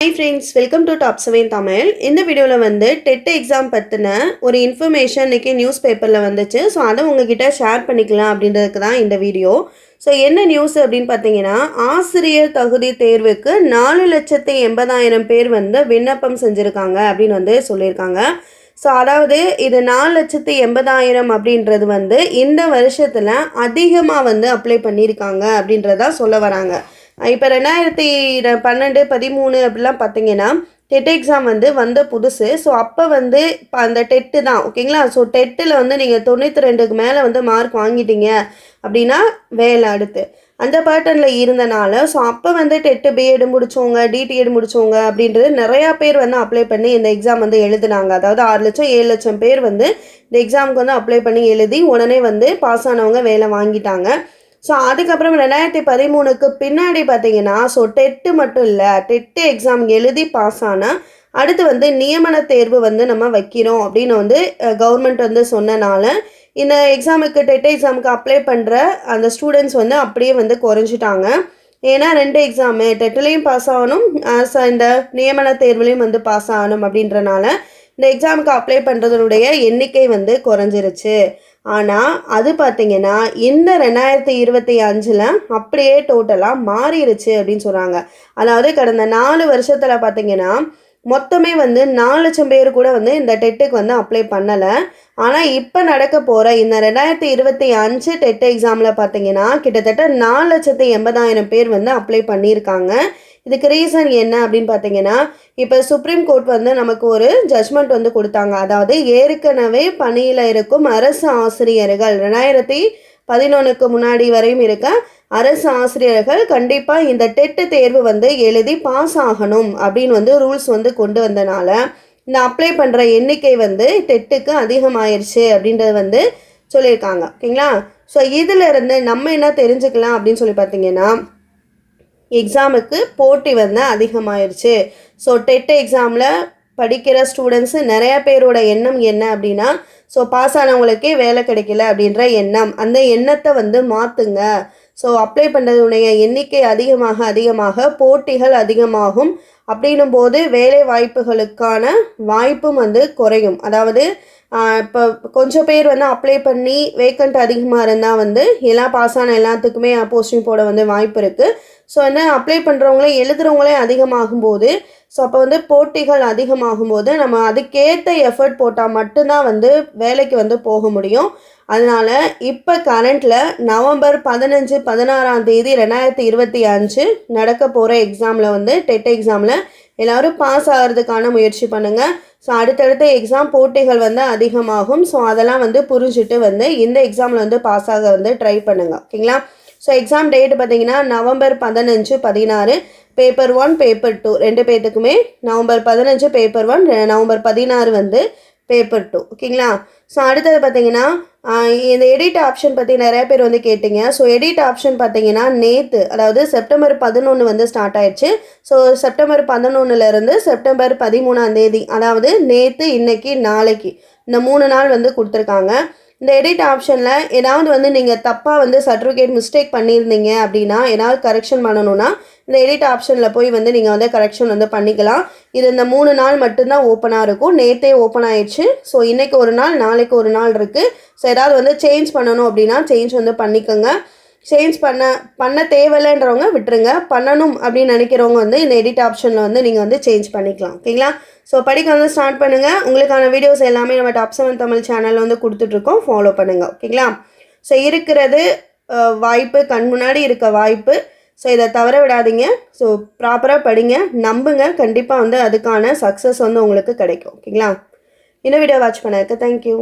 Hi friends welcome to top seven Tamil இந்த வீடியோவில் வந்து டெட் எக்ஸாம் பற்றின ஒரு இன்ஃபர்மேஷன் இன்றைக்கி நியூஸ் பேப்பரில் வந்துச்சு. ஸோ அதை உங்ககிட்ட ஷேர் பண்ணிக்கலாம் அப்படின்றதுக்கு தான் இந்த வீடியோ ஸோ என்ன நியூஸ் அப்படின்னு பார்த்தீங்கன்னா ஆசிரியர் தகுதி தேர்வுக்கு நாலு லட்சத்தி எண்பதாயிரம் பேர் வந்து விண்ணப்பம் செஞ்சுருக்காங்க அப்படின்னு வந்து சொல்லியிருக்காங்க. ஸோ அதாவது இது நாலு லட்சத்தி எண்பதாயிரம் அப்படின்றது வந்து இந்த வருஷத்தில் அதிகமாக வந்து அப்ளை பண்ணியிருக்காங்க அப்படின்றதா சொல்ல வராங்க. இப்போ ரெண்டாயிரத்தி பன்னெண்டு பதிமூணு அப்படிலாம் பார்த்தீங்கன்னா டெட் எக்ஸாம் வந்து வந்த புதுசு. ஸோ அப்போ வந்து இப்போ அந்த டெட்டு தான் ஓகேங்களா? ஸோ டெட்டில் வந்து நீங்கள் தொண்ணூற்றி ரெண்டுக்கு மேலே வந்து மார்க் வாங்கிட்டீங்க அப்படின்னா வேலை அடுத்து. அந்த பேட்டர்னில் இருந்தனால ஸோ அப்போ வந்து டெட்டு பிஎட் முடித்தவங்க டிடிஎட் முடிச்சவங்க அப்படின்றது நிறையா பேர் வந்து அப்ளை பண்ணி இந்த எக்ஸாம் வந்து எழுதுனாங்க. அதாவது ஆறு லட்சம் ஏழு லட்சம் பேர் வந்து இந்த எக்ஸாமுக்கு வந்து அப்ளை பண்ணி எழுதி உடனே வந்து பாஸ் ஆனவங்க வேலை வாங்கிட்டாங்க. ஸோ அதுக்கப்புறம் ரெண்டாயிரத்தி பதிமூணுக்கு பின்னாடி பார்த்தீங்கன்னா ஸோ டெட்டு மட்டும் இல்லை டெட்டு எக்ஸாம் எழுதி பாஸ் ஆனால் அடுத்து வந்து நியமன தேர்வு வந்து நம்ம வைக்கிறோம் அப்படின்னு வந்து கவர்மெண்ட் வந்து சொன்னனால இந்த எக்ஸாமுக்கு டெட் எக்ஸாமுக்கு அப்ளை பண்ணுற அந்த ஸ்டூடெண்ட்ஸ் வந்து அப்படியே வந்து குறைஞ்சிட்டாங்க. ஏன்னா ரெண்டு எக்ஸாமு டெட்லேயும் பாஸ் ஆகணும் இந்த நியமன தேர்வுலேயும் வந்து பாஸ் ஆகணும் அப்படின்றனால இந்த எக்ஸாமுக்கு அப்ளை பண்ணுறதுடைய எண்ணிக்கை வந்து குறைஞ்சிருச்சு. ஆனால் அது பார்த்தீங்கன்னா இந்த ரெண்டாயிரத்தி இருபத்தி அஞ்சில் அப்படியே டோட்டலாக மாறிடுச்சு அப்படின்னு சொல்கிறாங்க அதாவது கடந்த நாலு வருஷத்தில் பார்த்திங்கன்னா மொத்தமே வந்து நாலு லட்சம் பேர் கூட வந்து இந்த டெட்டுக்கு வந்து அப்ளை பண்ணலை. ஆனால் இப்போ நடக்க போகிற இந்த ரெண்டாயிரத்தி இருபத்தி அஞ்சு டெட் எக்ஸாமில் பார்த்தீங்கன்னா கிட்டத்தட்ட நாலு லட்சத்தி எண்பதாயிரம் பேர் வந்து அப்ளை பண்ணியிருக்காங்க. இதுக்கு ரீசன் என்ன அப்படின்னு பார்த்தீங்கன்னா இப்போ சுப்ரீம் கோர்ட் வந்து நமக்கு ஒரு ஜட்மெண்ட் வந்து கொடுத்தாங்க. அதாவது ஏற்கனவே பணியில் இருக்கும் அரசு ஆசிரியர்கள் ரெண்டாயிரத்தி பதினொன்றுக்கு முன்னாடி வரையும் இருக்க அரசு ஆசிரியர்கள் கண்டிப்பாக இந்த டெட்டு தேர்வு வந்து எழுதி பாஸ் ஆகணும் அப்படின்னு வந்து ரூல்ஸ் வந்து கொண்டு வந்தனால இந்த அப்ளை பண்ணுற எண்ணிக்கை வந்து டெட்டுக்கு அதிகமாயிருச்சு அப்படின்றது வந்து சொல்லியிருக்காங்க. ஓகேங்களா? ஸோ இதிலிருந்து நம்ம என்ன தெரிஞ்சுக்கலாம் அப்படின்னு சொல்லி பார்த்தீங்கன்னா எக்ஸாமுக்கு போட்டி வந்து அதிகமாயிருச்சு. ஸோ டெட் எக்ஸாமில் படிக்கிற ஸ்டூடெண்ட்ஸு நிறைய பேரோட எண்ணம் என்ன அப்படின்னா ஸோ பாஸ் ஆனவங்களுக்கே வேலை கிடைக்கல அப்படின்ற எண்ணம். அந்த எண்ணத்தை வந்து மாற்றுங்க ஸோ அப்ளை பண்ணுறதுடைய எண்ணிக்கை அதிகமாக அதிகமாக போட்டிகள் அதிகமாகும். அப்படின்னும் போது வேலை வாய்ப்புகளுக்கான வாய்ப்பும் வந்து குறையும். அதாவது இப்போ கொஞ்சம் பேர் வந்து அப்ளை பண்ணி வேக்கண்ட் அதிகமாக இருந்தால் வந்து எல்லாம் பாஸ் ஆன எல்லாத்துக்குமே போஸ்டிங் போட வந்து வாய்ப்பு இருக்குது ஸோ என்ன அப்ளை பண்ணுறவங்களே எழுதுகிறவங்களே அதிகமாகும் போது ஸோ அப்போ வந்து போட்டிகள் அதிகமாகும் போது நம்ம அதுக்கேற்ற எஃபர்ட் போட்டால் மட்டும்தான் வந்து வேலைக்கு வந்து போக முடியும். அதனால் இப்போ கரண்ட்டில் நவம்பர் பதினஞ்சு பதினாறாம் தேதி ரெண்டாயிரத்தி இருபத்தி அஞ்சு நடக்க போகிற எக்ஸாமில் வந்து டெட் எக்ஸாமில் எல்லோரும் பாஸ் ஆகிறதுக்கான முயற்சி பண்ணுங்கள் ஸோ அடுத்தடுத்த எக்ஸாம் போட்டிகள் வந்து அதிகமாகும். ஸோ அதெல்லாம் வந்து புரிஞ்சுட்டு வந்து இந்த எக்ஸாமில் வந்து பாஸ் ஆக வந்து ட்ரை பண்ணுங்கள் ஓகேங்களா? ஸோ எக்ஸாம் டேட் பார்த்தீங்கன்னா நவம்பர் பதினஞ்சு பதினாறு பேப்பர் ஒன் பேப்பர் டூ ரெண்டு பேர்த்துக்குமே நவம்பர் பதினஞ்சு பேப்பர் ஒன் நவம்பர் பதினாறு வந்து பேப்பர் டூ ஓகேங்களா? ஸோ அடுத்தது பார்த்தீங்கன்னா இந்த எடிட் ஆப்ஷன் பற்றி நிறைய பேர் வந்து கேட்டிங்க. ஸோ எடிட் ஆப்ஷன் பார்த்தீங்கன்னா நேற்று அதாவது செப்டம்பர் பதினொன்று வந்து ஸ்டார்ட் ஆயிடுச்சு. ஸோ செப்டம்பர் பதினொன்றுலேருந்து செப்டம்பர் பதிமூணாம் தேதி அதாவது நேற்று இன்னைக்கு நாளைக்கு இந்த மூணு நாள் வந்து கொடுத்துருக்காங்க. இந்த எடிட் ஆப்ஷனில் ஏதாவது வந்து நீங்கள் தப்பாக வந்து சர்டிஃபிகேட் மிஸ்டேக் பண்ணியிருந்தீங்க அப்படின்னா ஏதாவது கரெக்ஷன் பண்ணணும்னா இந்த எடிட் ஆப்ஷனில் போய் வந்து நீங்கள் வந்து கரெக்ஷன் வந்து பண்ணிக்கலாம். இது இந்த மூணு நாள் மட்டும்தான் ஓப்பனாக இருக்கும். நேற்றே ஓப்பன் ஆயிடுச்சு. ஸோ இன்றைக்கி ஒரு நாள் நாளைக்கு ஒரு நாள் இருக்குது ஸோ ஏதாவது வந்து சேஞ்ச் பண்ணணும் அப்படின்னா சேஞ்ச் வந்து பண்ணிக்கோங்க. சேஞ்ச் பண்ண பண்ண தேவையில்லைன்றவங்க விட்டுருங்க. பண்ணணும் அப்படின்னு நினைக்கிறவங்க வந்து இந்த எடிட் ஆப்ஷனில் வந்து நீங்கள் வந்து சேஞ்ச் பண்ணிக்கலாம். ஓகேங்களா ஸோ படிக்க வந்து ஸ்டார்ட் பண்ணுங்கள் உங்களுக்கான வீடியோஸ் எல்லாமே நம்ம டாப் செவன் தமிழ் சேனலில் வந்து கொடுத்துட்ருக்கோம். ஃபாலோ பண்ணுங்கள் ஓகேங்களா ஸோ இருக்கிறது வாய்ப்பு கண் முன்னாடி இருக்க வாய்ப்பு. ஸோ இதை தவற விடாதீங்க. ஸோ ப்ராப்பராக படிங்க. நம்புங்க. கண்டிப்பாக வந்து அதுக்கான சக்ஸஸ் வந்து உங்களுக்கு கிடைக்கும். ஓகேங்களா இந்த வீடியோ வாட்ச் பண்ணதுக்கு தேங்க்யூ